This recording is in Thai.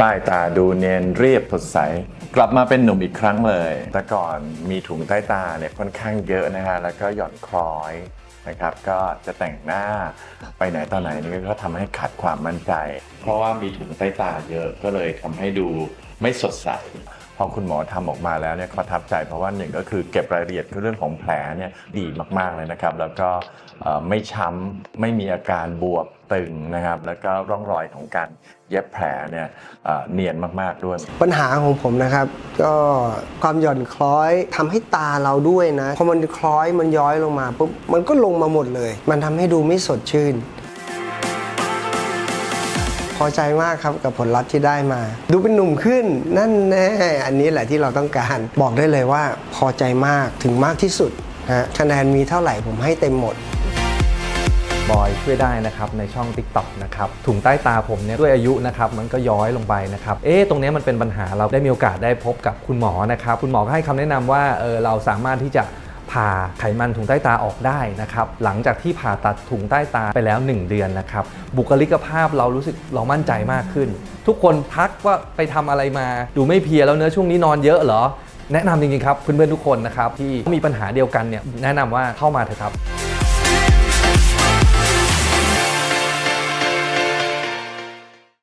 ป้ายตาดูเนียนเรียบสดใส กลับมาเป็นหนุ่มอีกครั้งเลย แต่ก่อนมีถุงใต้ตาเนี่ยค่อนข้างเยอะนะฮะแล้วก็หย่อนคล้อยนะครับก็จะแต่งหน้าไปไหนตอนไหนนี่ก็ทำให้ขาดความมั่นใจ เพราะว่ามีถุงใต้ตาเยอะก็เลยทำให้ดูไม่สดใส พอคุณหมอทำออกมาแล้วเนี่ยประทับใจเพราะว่าหนึ่งก็คือเก็บรายละเอียดคือเรื่องของแผลเนี่ยดีมากๆเลยนะครับ แล้วก็ไม่ช้ำไม่มีอาการบวมตึงนะครับ แล้วก็ร่องรอยของการเย็บแผลเนี่ยเอ่อเนียนมากๆด้วย ปัญหาของผมนะครับ ก็ความหย่อนคล้อยทำให้ตาเราด้วยนะพอมันคล้อยมันย้อยลงมาปุ๊บมันก็ลงมาหมดเลย มันทำให้ดูไม่สดชื่น พอใจมากครับกับผลลัพธ์ที่ได้มา ดูเป็นหนุ่มขึ้นนั่นแน่อันนี้แหละที่เราต้องการบอกได้เลยว่าพอใจมากถึงมากที่สุดฮะคะแนนมีเท่าไหร่ผมให้เต็มหมดบอยช่วยได้นะครับในช่อง TikTok นะครับถุงใต้ตาผมเนี่ยด้วยอายุนะครับมันก็ย้อยลงไปนะครับเอ๊ะตรงนี้มันเป็นปัญหาเราได้มีโอกาสได้พบกับคุณหมอนะครับคุณหมอก็ให้คำแนะนำว่าเออเราสามารถที่จะ ผ่าไขมันถุงใต้ตาออกได้นะครับหลังจากที่ผ่าตัดถุงใต้ตาไปแล้ว 1 เดือนนะครับบุคลิกภาพเรารู้สึกเรามั่นใจมากขึ้น ทุกคนทักว่าไปทำอะไรมาดูไม่เพียแล้วเนื้อช่วงนี้นอนเยอะเหรอ แนะนำจริงๆครับเพื่อนๆทุกคนนะครับที่มีปัญหาเดียวกันเนี่ยแนะนำว่าเข้ามาเถอะครับ